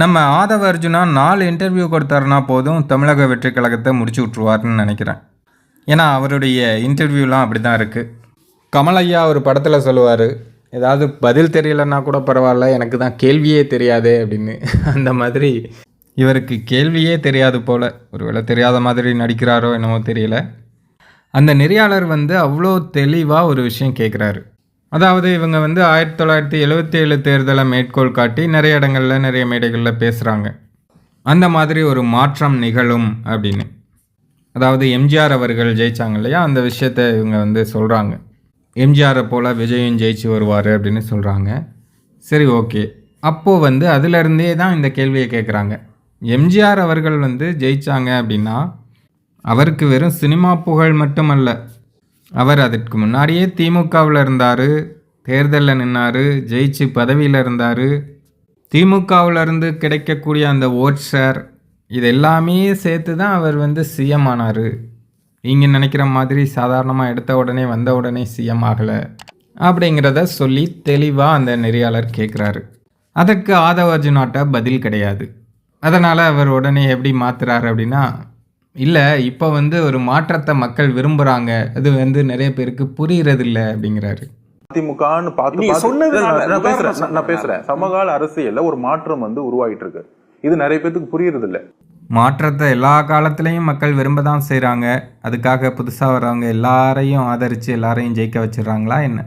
நம்ம ஆதவ அர்ஜுனா நாலு இன்டர்வியூ கொடுத்தாருனா போதும் தமிழக வெற்றி கழகத்தை முடிச்சு விட்ருவாருன்னு நினைக்கிறேன். ஏன்னா அவருடைய இன்டர்வியூலாம் அப்படி தான் இருக்குது கமலையா ஒரு படத்தில் சொல்லுவார் ஏதாவது பதில் தெரியலன்னா கூட பரவாயில்ல எனக்கு தான் கேள்வியே தெரியாதே அப்படின்னு. அந்த மாதிரி இவருக்கு கேள்வியே தெரியாது போல். ஒருவேளை தெரியாத மாதிரி நடிக்கிறாரோ என்னமோ தெரியல. அந்த நெறியாளர் வந்து அவ்வளோ தெளிவாக ஒரு விஷயம் கேட்குறாரு அதாவது இவங்க வந்து ஆயிரத்தி தொள்ளாயிரத்தி எழுபத்தி ஏழு தேர்தலை மேற்கோள் காட்டி நிறைய இடங்களில் நிறைய மேடைகளில் பேசுகிறாங்க அந்த மாதிரி ஒரு மாற்றம் நிகழும் அப்படின்னு. அதாவது எம்ஜிஆர் அவர்கள் ஜெயித்தாங்க இல்லையா? அந்த விஷயத்தை இவங்க வந்து சொல்கிறாங்க எம்ஜிஆரை போல் விஜயும் ஜெயிச்சு வருவார் அப்படின்னு சொல்கிறாங்க சரி ஓகே. அப்போது வந்து அதிலிருந்தே தான் இந்த கேள்வியை கேட்குறாங்க எம்ஜிஆர் அவர்கள் வந்து ஜெயித்தாங்க அப்படின்னா அவருக்கு வெறும் சினிமா புகழ் மட்டுமல்ல அவர் அதற்கு முன்னாடியே திமுகவில் இருந்தார் தேர்தலில் நின்னார் ஜெயிச்சு பதவியில் இருந்தார். திமுகவிலிருந்து கிடைக்கக்கூடிய அந்த ஓட் ஷேர் இது எல்லாமே சேர்த்து தான் அவர் வந்து சிஎம் ஆனார். நீங்கள் நினைக்கிற மாதிரி சாதாரணமாக எடுத்த உடனே வந்த உடனே சிஎம் ஆகலை அப்படிங்கிறத சொல்லி தெளிவாக அந்த நெறியாளர் கேட்குறாரு அதற்கு ஆதவ அர்ஜுனாட்ட பதில் கிடையாது. அதனால் அவர் உடனே எப்படி மாற்றுறாரு அப்படின்னா இல்லை இப்போ வந்து ஒரு மாற்றத்தை மக்கள் விரும்புகிறாங்க அது வந்து நிறைய பேருக்கு புரியறதில்ல அப்படிங்கிறாரு. அதிமுகன்னு பார்த்து நீங்க சொன்னதுனால நான் உதாரணம் பேசுறேன். நான் சொன்னேன். பேசுறேன். சமகால அரசியல்ல ஒரு மாற்றம் வந்து உருவாகிட்டு இருக்கு இது நிறைய பேத்துக்கு புரியறது இல்ல மாற்றத்தை எல்லா காலத்துலேயும் மக்கள் விரும்ப தான் செய்கிறாங்க அதுக்காக புதுசாக வர்றவங்க எல்லாரையும் ஆதரித்து எல்லாரையும் ஜெயிக்க வச்சிடுறாங்களா என்ன?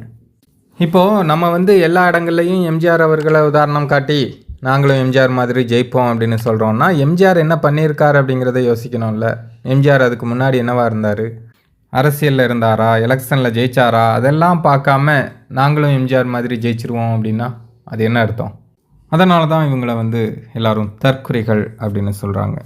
இப்போது நம்ம வந்து எல்லா இடங்கள்லையும் எம்ஜிஆர் அவர்களை உதாரணம் காட்டி நாங்களும் எம்ஜிஆர் மாதிரி ஜெயிப்போம் அப்படின்னு சொல்கிறோன்னா எம்ஜிஆர் என்ன பண்ணியிருக்காரு அப்படிங்கிறத யோசிக்கணும்ல. எம்ஜிஆர் அதுக்கு முன்னாடி என்னவா இருந்தார்? அரசியலில் இருந்தாரா? எலெக்ஷனில் ஜெயிச்சாரா? அதெல்லாம் பார்க்காம நாங்களும் எம்ஜிஆர் மாதிரி ஜெயிச்சிருவோம் அப்படின்னா அது என்ன அர்த்தம்? அதனால தான் இவங்களை வந்து எல்லோரும் தற்குறிகள் அப்படின்னு சொல்கிறாங்க